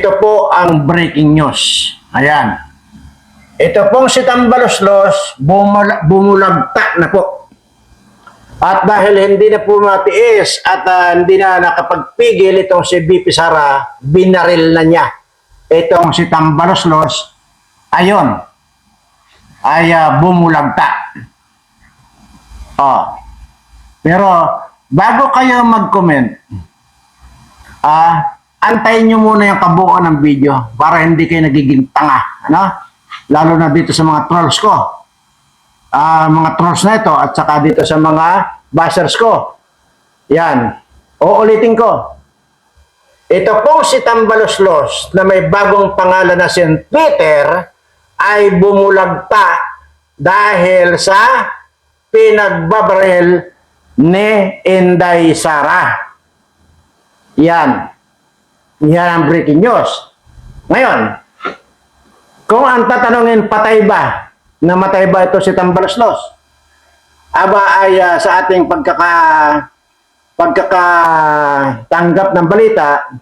Ito po ang breaking news. Ayan. Ito pong si Tambaloslos, bumula, bumulagta na po. At dahil hindi na po matiis at ah, hindi na nakapagpigil itong si BP Sara, binaril na niya. Itong si Tambaloslos, ayon, ay ah, bumulagta. Oh. Pero bago kayo mag-comment, ah, antayin nyo muna yung kabuuan ng video para hindi kayo nagiging tanga. Ano? Lalo na dito sa mga trolls ko. Ah, mga trolls na ito at saka dito sa mga bashers ko. Yan. Uulitin ko. Ito pong si Tambaloslos na may bagong pangalan na si Twitter ay bumulagta dahil sa pinagbabaril ni Inday Sara. Yan. Yan ang breaking news. Ngayon, kung ang tatanungin patay ba, namatay ba ito si Tambaloslos? Aba ay ah, sa ating pagkaka pagkakatanggap ng balita,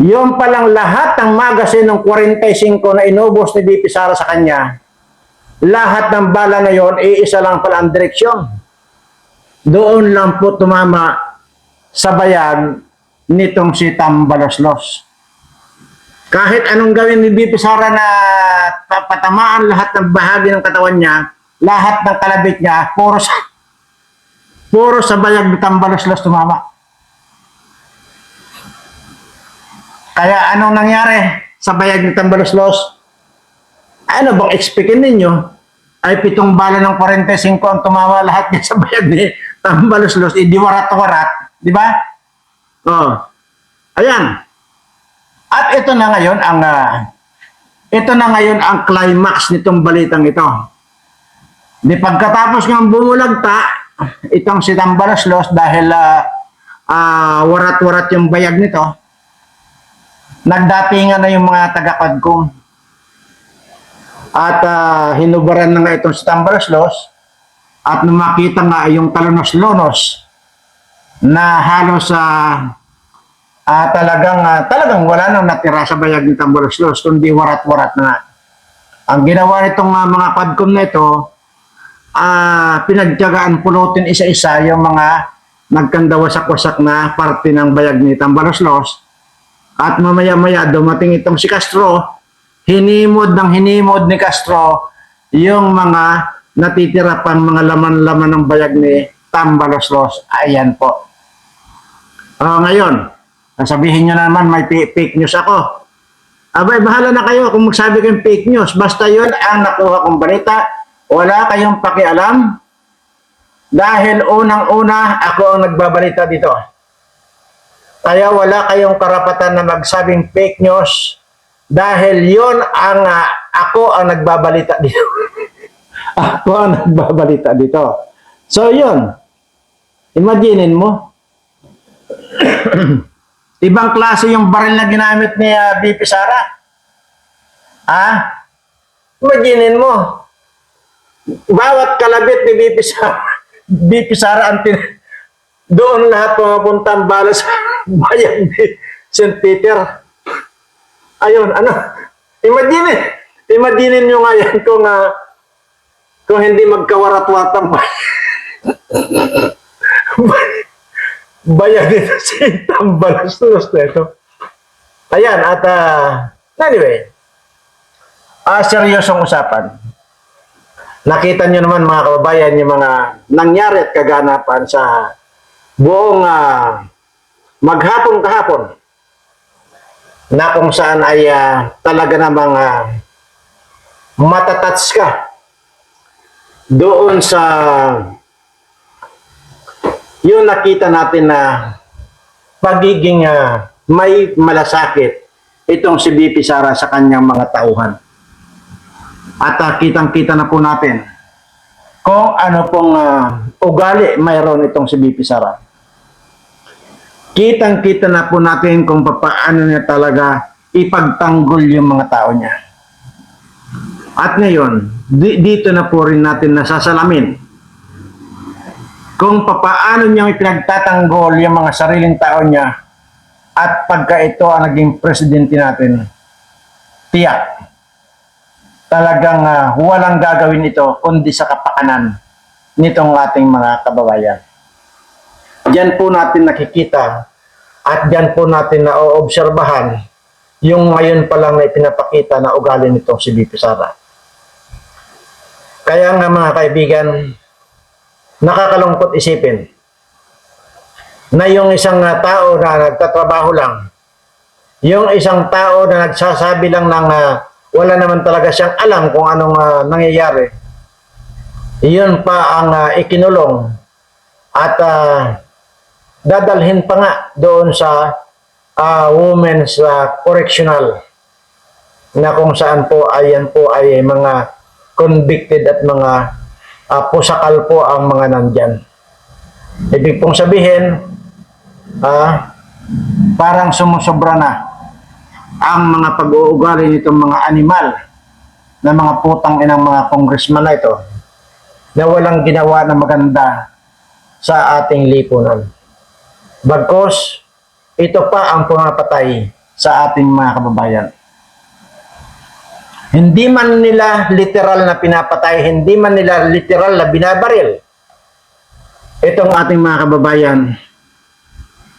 yung palang lahat ng magazine ng 45 na inubos ni DP Sara sa kanya, lahat ng bala na yon, iisa lang pala ang direksyon. Doon lang po tumama sa bayag nitong si Tambaloslos. Kahit anong gawin ni BP Sara na pa- patamaan lahat ng bahagi ng katawan niya, lahat ng kalabit niya, puro sa, puro sa bayag ni Tambaloslos tumama. Kaya anong nangyari sa bayag ni Tambaloslos? Ano bang expectin ninyo? Ay pitong bala ng 45 ang tumama lahat niya sa bayag ni Tambaloslos, hindi warat-warat, di ba? Oh. Ayan. At ito na ngayon ang ah, ito na ngayon ang climax nitong balitang ito. Di pagkatapos ng bumulagta, itong si Tambaloslos dahil ah, ah, warat-warat yung bayag nito, nagdatingan na yung mga taga-Kadkong. At ah, hinubaran na nga itong si Tambaloslos at nung makita nga yung talunos-lunos na halos sa ah talagang ah, talagang wala nang natira sa bayag ni Tambaloslos kundi warat-warat na. Ang ginawa nitong ah, mga Kadcom na ito, ah pinagtiyagaan pulutin isa-isa yung mga nagkandawasak-wasak na parte ng bayag ni Tambaloslos. At mamaya-maya dumating itong si Castro, hinimod ng hinimod ni Castro yung mga natitira pang mga laman-laman ng bayag ni Tambaloslos. Ayan po. Ah, ngayon, sabihin nyo naman may fake news ako. Abay, bahala na kayo kung magsabi kayong fake news. Basta yun ang nakuha kong balita. Wala kayong pakialam. Dahil unang-una, ako ang nagbabalita dito. Kaya wala kayong karapatan na magsabing fake news. Dahil yun ang ah, ako ang nagbabalita dito. ako ang nagbabalita dito. So yun. Imaginin mo, Ibang klase yung baril na ginamit ni ah, BP Sara. Ah? Imaginin mo. Bawat kalabit ni BP Sara, BP Sara ang tin- doon lahat pumapunta ang bala sa bayan ni St. Peter. Ayun, ano? Imagine, imaginin nyo nga yan kung, ah, kung hindi magkawarat-watang bayag dito si Tambalastos na ito. Ayan, at ah, anyway, ah, seryosong usapan. Nakita nyo naman mga kababayan yung mga nangyari at kaganapan sa buong ah, maghapon kahapon na kung saan ay ah, talaga namang uh, matatats ka doon sa yung nakita natin na pagiging ah, may malasakit itong si BP Sara sa kanyang mga tauhan. At ah, kitang-kita na po natin kung ano pong ah, ugali mayroon itong si BP Sara. Kitang-kita na po natin kung paano niya talaga ipagtanggol yung mga tao niya. At ngayon, di- dito na po rin natin nasasalamin kung papaano niya ipinagtatanggol yung mga sariling tao niya At pagka ito ang naging presidente natin, tiyak, talagang ah, walang gagawin ito kundi sa kapakanan nitong ating mga kababayan. Diyan po natin nakikita at diyan po natin naoobserbahan yung ngayon pa lang na ipinapakita na ugali nitong si BP Sara. Kaya nga mga kaibigan, nakakalungkot isipin na yung isang ah, tao na nagtatrabaho lang, yung isang tao na nagsasabi lang ng ah, wala naman talaga siyang alam kung anong ah, nangyayari, iyon pa ang ah, ikinulong at ah, dadalhin pa nga doon sa ah, women's ah, correctional na kung saan po ayan po ay mga convicted at mga ah, pusakal po ang mga nandyan. Ibig pong sabihin, ah, parang sumusobra na ang mga pag-uugali nitong mga animal na mga putang inang mga congressman na ito na walang ginawa na maganda sa ating lipunan. Bagkos, ito pa ang pumapatay sa ating mga kababayan. Hindi man nila literal na pinapatay, hindi man nila literal na binabaril itong ating mga kababayan.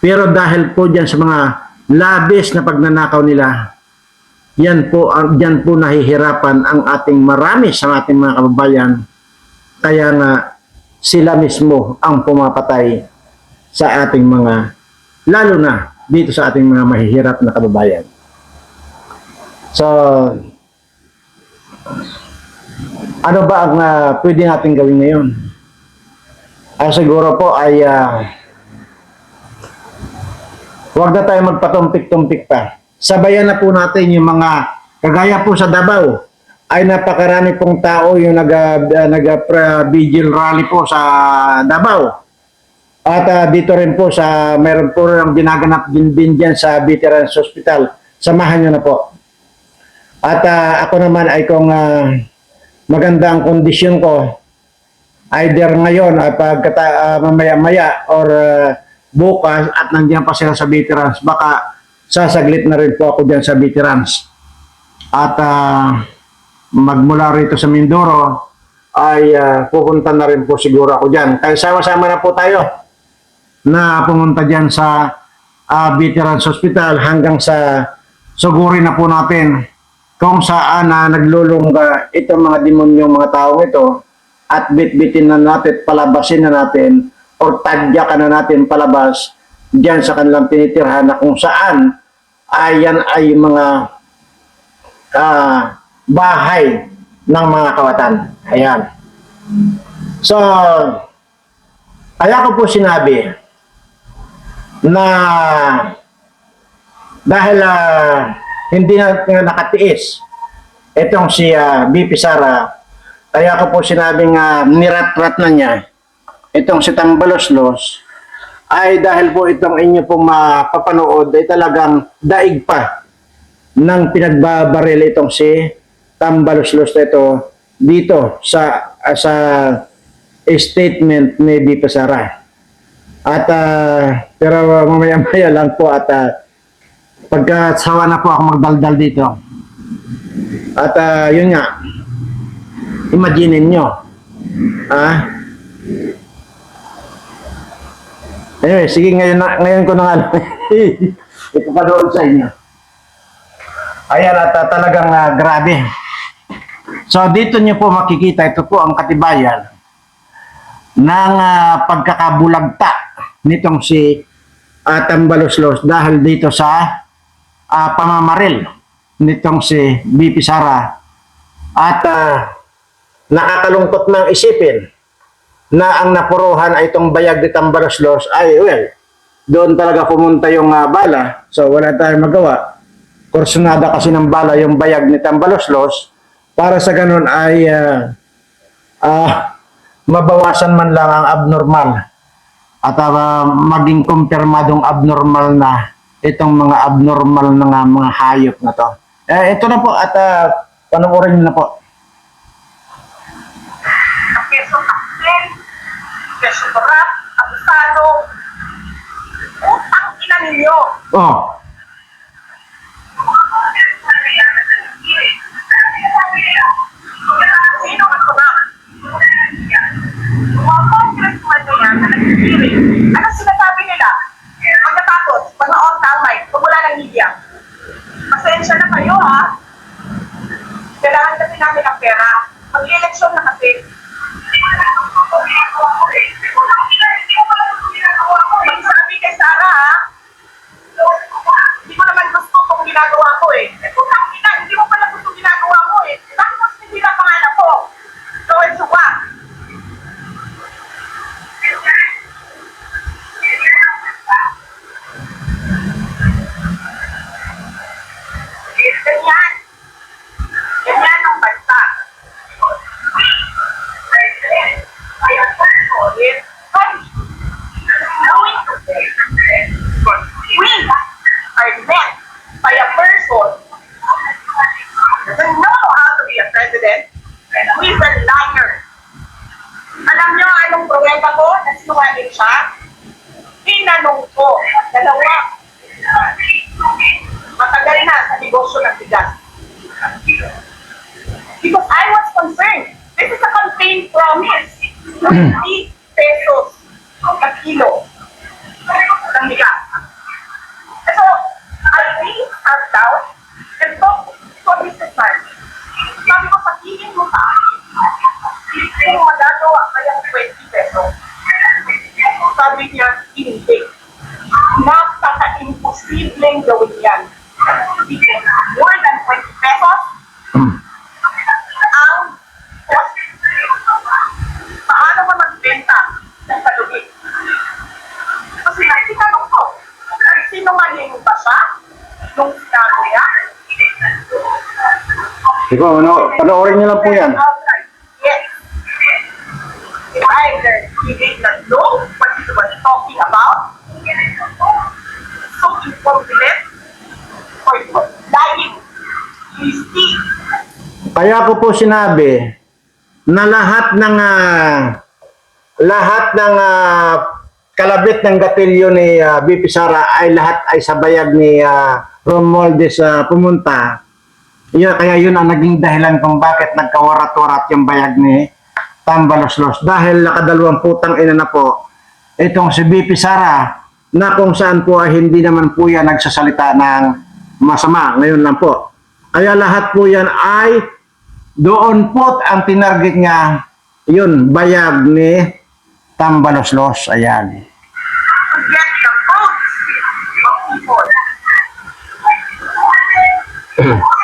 Pero dahil po dyan sa mga labis na pagnanakaw nila, yan po, dyan po nahihirapan ang ating marami sa ating mga kababayan. Kaya nga sila mismo ang pumapatay sa ating mga, lalo na dito sa ating mga mahihirap na kababayan. So, ano ba ang ah, pwede natin gawin ngayon? Ah, siguro po ay ah, huwag na tayo magpatumpik-tumpik pa. Sabayan na po natin yung mga kagaya po sa Davao ay napakarami pong tao yung nag uh, nag vigil rally po sa Davao. At ah, dito rin po sa meron po rin ginaganap din din dyan sa Veterans Hospital. Samahan nyo na po. At ah, ako naman ay kung ah, maganda ang kondisyon ko, either ngayon ay pagkata ah, mamaya-maya or ah, bukas at nandiyan pa sila sa veterans, baka sasaglit na rin po ako diyan sa veterans. At ah, magmula rito sa Mindoro ay ah, pupunta na rin po siguro ako diyan. Kaya sama-sama na po tayo na pumunta diyan sa ah, Veterans Hospital hanggang sa sugurin na po natin kung saan na naglulungga itong mga demonyong mga taong ito at bitbitin na natin, palabasin na natin or tadyakan na natin palabas diyan sa kanilang tinitirhan na kung saan ayan ay mga ah, bahay ng mga kawatan. Ayan. So, kaya ko po sinabi na dahil ah, hindi na na nakatiis itong si ah, BP Sara, kaya ko po sinabing uh, nirat-rat na niya itong si Tambaloslos ay dahil po itong inyo pong mapapanood ay talagang daig pa ng pinagbabaril itong si Tambaloslos na ito dito sa ah, sa statement ni BP Sara. At ah, pero mamaya-maya lang po at ah, pagka sawa na po ako magdaldal dito. At ah, yun nga, imagine nyo, ah, Anyway, sige ngayon, na, ngayon ko na nga ipapanood sa inyo. Ayan at ah, talagang ah, grabe. So dito nyo po makikita, ito po ang katibayan ng ah, pagkakabulagta nitong si uh, Tambaloslos dahil dito sa ah, pamamaril nitong si BP Sara. At ah, nakakalungkot mang isipin na ang napuruhan ay itong bayag ni Tambaloslos ay well doon talaga pumunta yung ah, bala. So wala tayong magawa. Kursunada kasi ng bala yung bayag ni Tambaloslos para sa ganun ay ah, ah, mabawasan man lang ang abnormal. At ah, maging kumpirmadong abnormal na itong mga abnormal na nga mga hayop na to. Eh, ito na po at uh, panoorin niyo na po. keso taksin, keso barat, abusado, utang ina ninyo. Oh, na nag-hearing, ano sinasabi nila? Pagkatapos, panood tawag, pagmula ng media. Pasensya na kayo ha. Kailangan kasi namin ng pera. Mag-eleksyon na kasi. Magsabi kay Sarah ha. Hindi ko naman gusto itong ginagawa ko eh. Kung hindi mo pala gusto ginagawa ko eh. Bakit mas hindi na pangalan ko? Gawin suka. Ganyan. Ganyan ang basta. Ayan po, ulit. Going to say, we are met by a person who doesn't know how to be a president and who is a liar. Alam niyo anong pruweba ko na sinungaling siya? Tinanong ko, dalawa. Matagal na sa negosyo ng bigas. Because I was concerned. This is a campaign promise. 20 pesos na kilo ng bigas. So, I really sat down and talked to a businessman. Sabi ko, sabihin mo sa akin, kung magagawa kayang 20 pesos. Sabi niya, hindi. Napaka-imposibleng gawin yan. More than 20 pesos ang cost. Paano ba magbenta ng kalugit? Kasi nagsitanong ko, nagsinungaling ba siya nung sinabi niya? Siguro, ano, panoorin niyo lang po yan. Yes. Either he did not know what he was talking about, so incompetent, or he was lying teeth. Kaya ko po sinabi na lahat ng ah, lahat ng ah, kalabit ng gatilyo ni ah, BP Sara ay lahat ay sa bayag ni uh, Romualdez ah, pumunta. Yun, kaya yun ang naging dahilan kung bakit nagkawarat-warat yung bayag ni Tambaloslos. Dahil nakadalawang putang ina na po itong si BP Sara na kung saan po ay hindi naman po yan nagsasalita ng masama. Ngayon lang po. Kaya lahat po yan ay doon po ang tinarget niya yun, bayag ni Tambaloslos. Ayan. to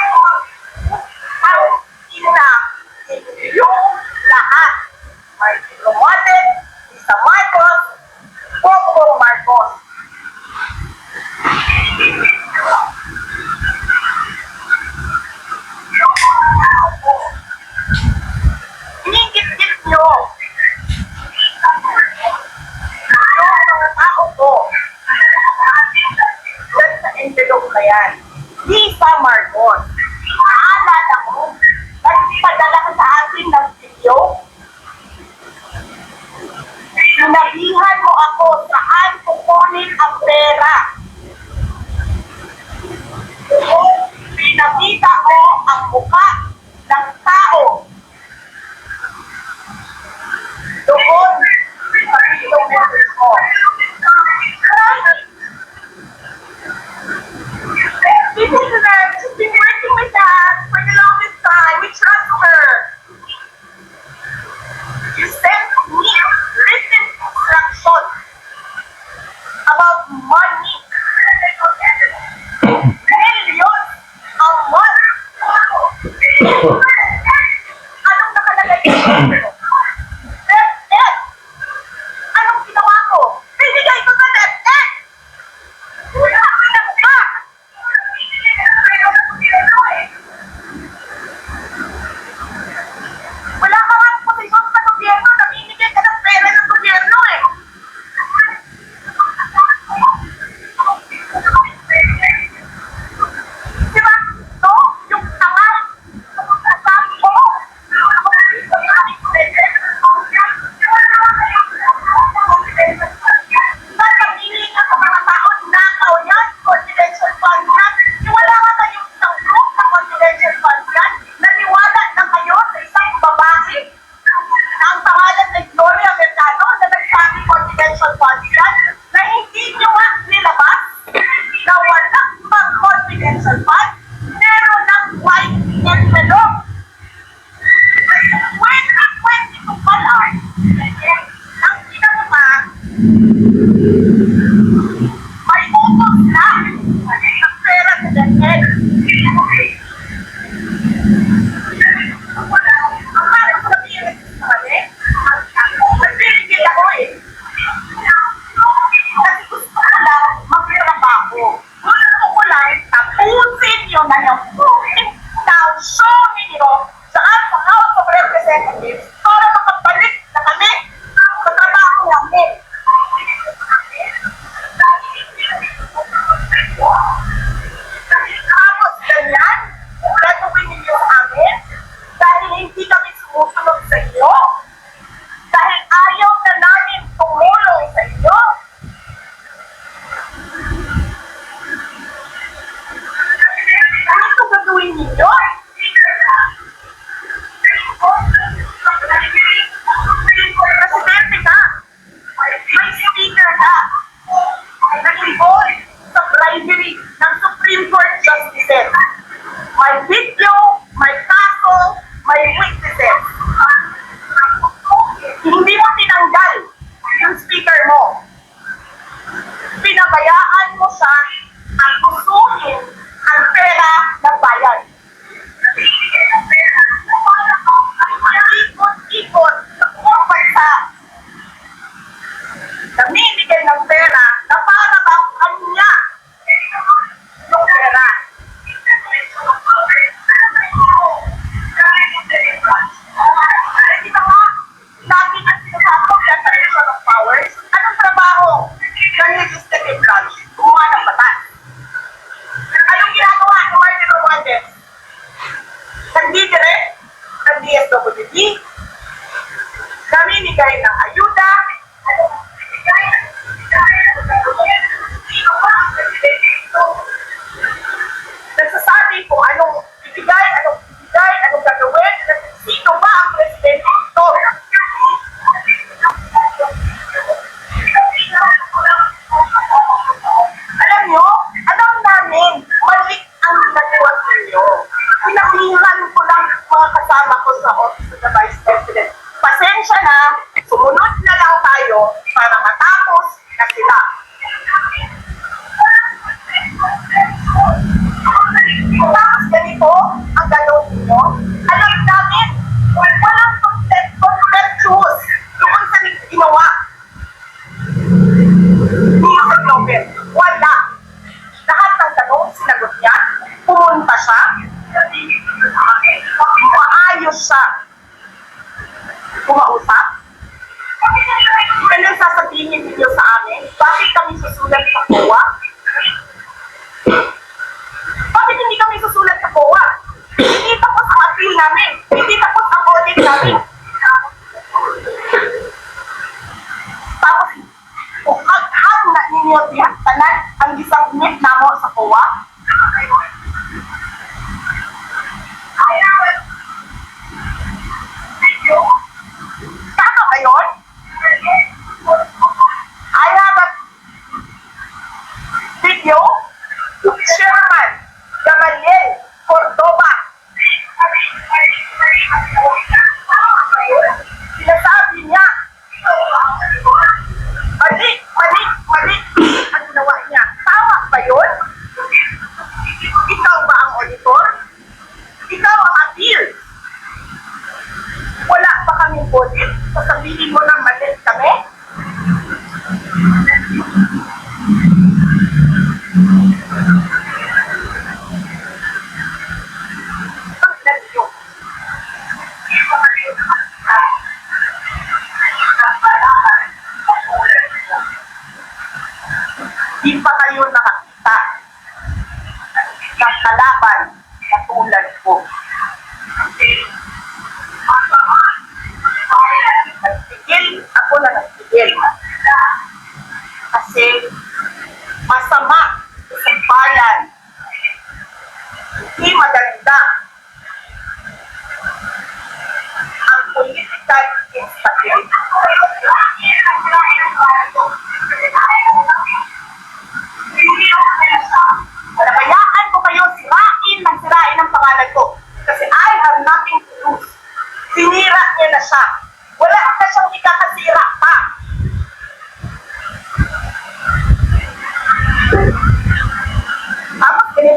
Niyot ni Hagtanan ang gisagmit namo sa kuwa.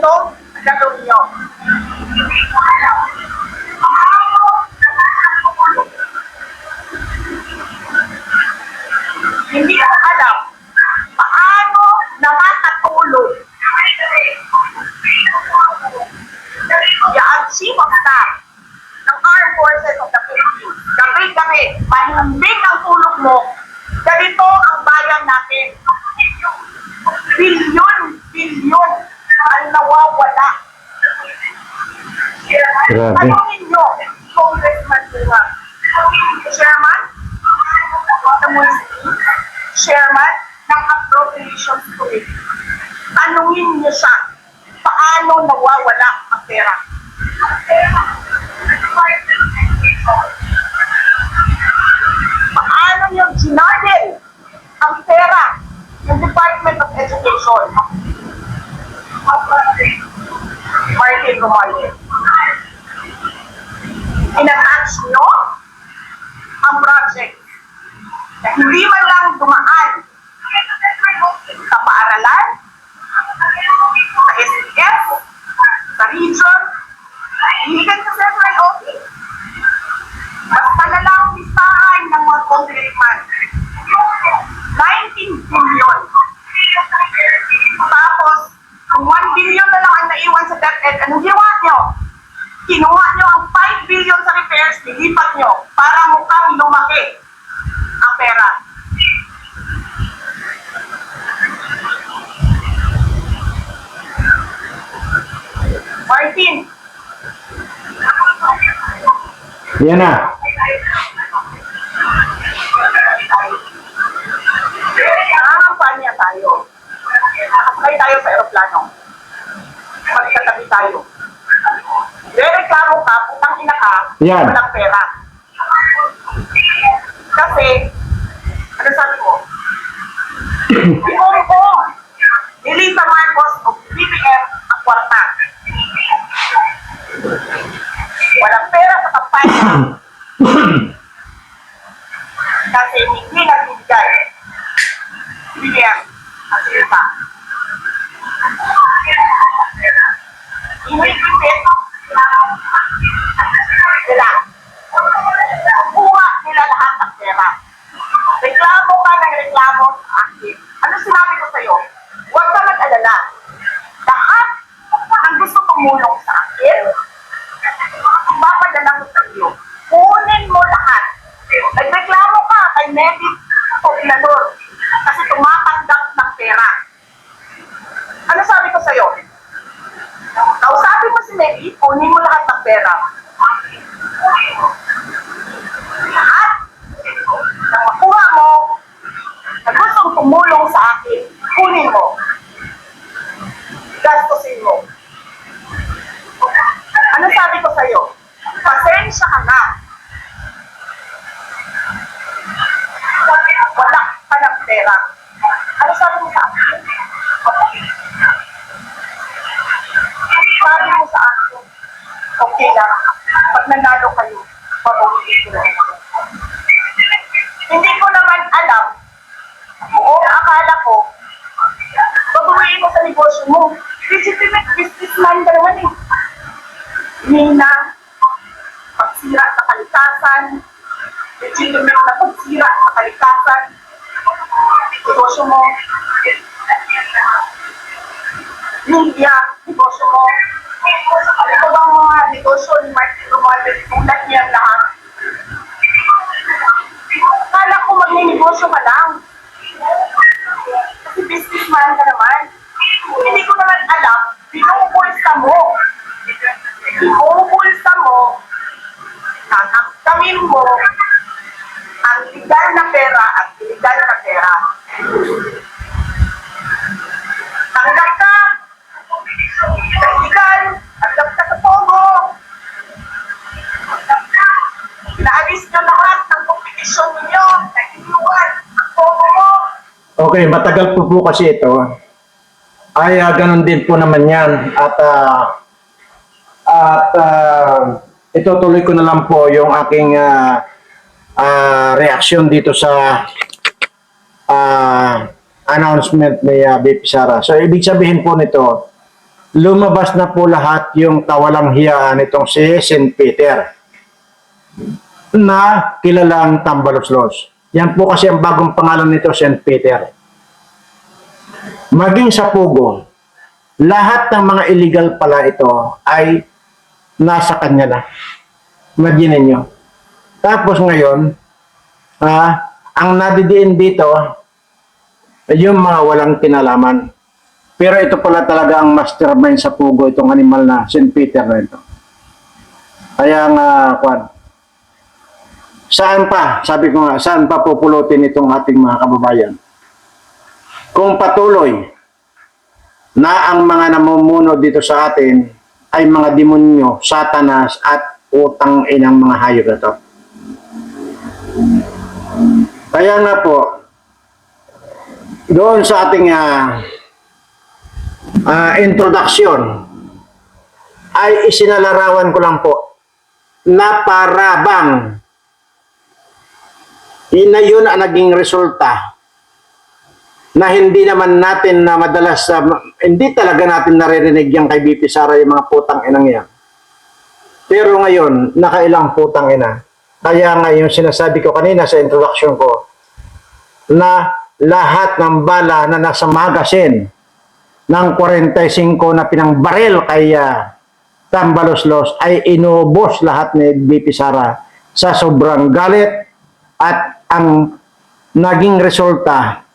ito, gagawin niyo. Department of Education. Martin Romualdez. Pinataas nyo ang project na hindi man lang dumaan sa paaralan, sa SDF, sa region, hindi sa central office. Mas malala ang listahan ng mga congressman. 19 billion tapos, kung 1 billion na lang ang naiwan sa debt DepEd, anong ginawa nyo? Kinuha nyo ang 5 billion sa repairs, nilipat nyo para mukhang lumaki ang pera. Martin. Yan na. Amerikano. Magkatabi tayo. Rereklamo ka, putang ina ka, Yan. walang pera. Kasi, ano sabi mo? Siguro ko, ni Marcos o BBM ang kwarta. Walang pera sa kampanya. lahat ng pera. Lahat na makuha mo na gustong tumulong sa akin, kunin mo. Gastusin mo. Ano sabi ko sa'yo? Pasensya ka na. Wala ka ng pera. Ano sabi mo sa akin? Sabi mo sa akin, okay lang. Pag nanalo kayo, pabuhin ko lang. Hindi ko naman alam. Oo, akala ko, babawiin mo sa negosyo mo. Ka naman eh. Nina, pagsira sa kalikasan, legitimate na pagsira sa kalikasan, negosyo mo, media, negosyo mo, ano ba mga negosyo ni Martin Romualdez, tulad niya lahat? Akala ko magninegosyo ka lang. Kasi businessman ka naman. Hindi ko naman alam, pinupulsa mo. Pinupulsa mo, tataktamin mo ang legal na pera at illegal na pera. Tanggap ka sa tanggap ka sa pogo. Inaalis nyo lahat ng kompetisyon ninyo, nag-iwan ang pogo mo. Okay, matagal po po kasi ito. Ay, ah, ganun din po naman yan. At, ah, at ah, itutuloy ko na lang po yung aking ah, ah, reaksyon dito sa ah, announcement ni uh, BP Sara. So, ibig sabihin po nito, lumabas na po lahat yung tawalang hiyaan nitong si St. Peter na kilalang Tambaloslos. Yan po kasi ang bagong pangalan nito, St. Peter. Maging sa Pugo, lahat ng mga illegal pala ito ay nasa kanya na. Imagine nyo. Tapos ngayon, ah, ang nadidiin dito, yung mga walang kinalaman. Pero ito pala talaga ang mastermind sa Pugo, itong animal na St. Peter na ito. Kaya nga, kwan, Saan pa, sabi ko nga, saan pa pupulutin itong ating mga kababayan? Kung patuloy na ang mga namumuno dito sa atin ay mga demonyo, satanas at utang inang mga hayop na to. Kaya nga po, doon sa ating ah, ah, introduction, ay isinalarawan ko lang po na para bang yun na yun ang naging resulta na hindi naman natin na madalas sa hindi talaga natin naririnig yan kay BP Sara yung mga putang inang yan. Pero ngayon, nakailang putang ina. Kaya nga yung sinasabi ko kanina sa introduction ko na lahat ng bala na nasa magasin ng 45 na pinangbaril kay uh, Tambaloslos ay inubos lahat ni BP Sara sa sobrang galit at ang naging resulta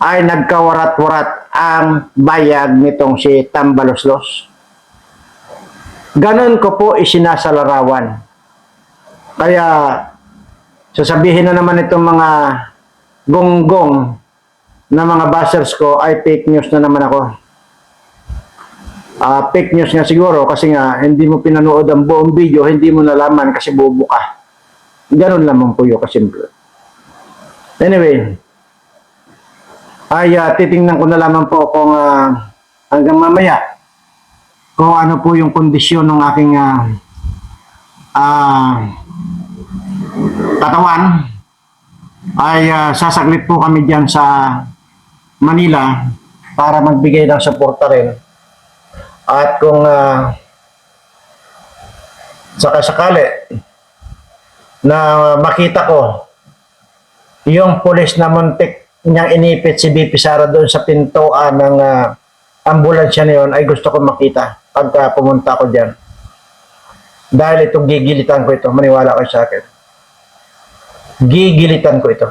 ay nagkawarat-warat ang bayag nitong si Tambaloslos. Ganon ko po isinasalarawan. Kaya sasabihin na naman itong mga gonggong na mga bashers ko ay fake news na naman ako. Ah, fake news nga siguro kasi nga hindi mo pinanood ang buong video, hindi mo nalaman kasi bubo ka. Ganun lamang po yung kasimple. Anyway, ay ah, titingnan ko na lamang po kung ah, hanggang mamaya kung ano po yung kondisyon ng aking ah, ah, katawan ay ah, sasaglit po kami dyan sa Manila para magbigay ng suporta rin. At kung uh, sakasakali na makita ko yung pulis na muntik niyang inipit si BP Sara doon sa pintuan ng ah, ambulansya na yun ay gusto ko makita pagka pumunta ko dyan. Dahil itong gigilitan ko ito, maniwala kayo sa akin. Gigilitan ko ito.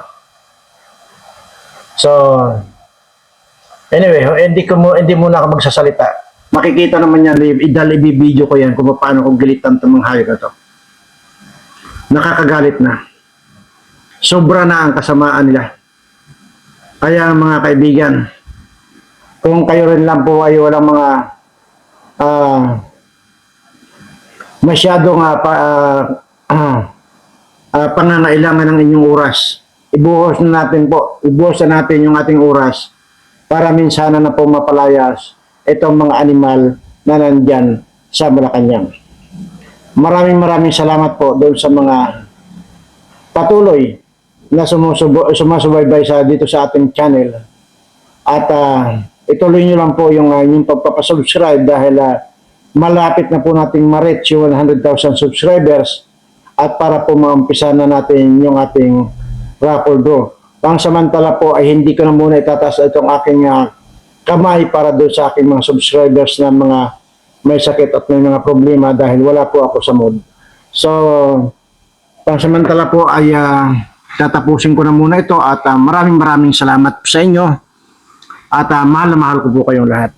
So, anyway, hindi ko mo hindi muna ako magsasalita. Makikita naman yan, idal i-video ko yan kung paano ko gilitan itong mga hayop na to. Nakakagalit na. Sobra na ang kasamaan nila. Kaya mga kaibigan, kung kayo rin lang po ay walang mga ah masyadong uh, pa, ah, ah, pangangailangan ng inyong oras. Ibuhos na natin po, ibuhos na natin yung ating oras para minsan na po mapalayas itong mga animal na nandyan sa Malacanang. Maraming maraming salamat po doon sa mga patuloy na sumusubo, sumasubaybay sa dito sa ating channel. At ah, ituloy nyo lang po yung uh, yung pagpapasubscribe dahil ah, malapit na po nating ma-reach yung 100,000 subscribers at para po maumpisa na natin yung ating raffle draw. Pang samantala po ay hindi ko na muna itataas itong aking ah, kamay para doon sa aking mga subscribers na mga may sakit at may mga problema dahil wala po ako sa mood. So, pansamantala po ay ah, tatapusin ko na muna ito at ah, maraming maraming salamat sa inyo at ah, mahal na mahal ko po kayong lahat.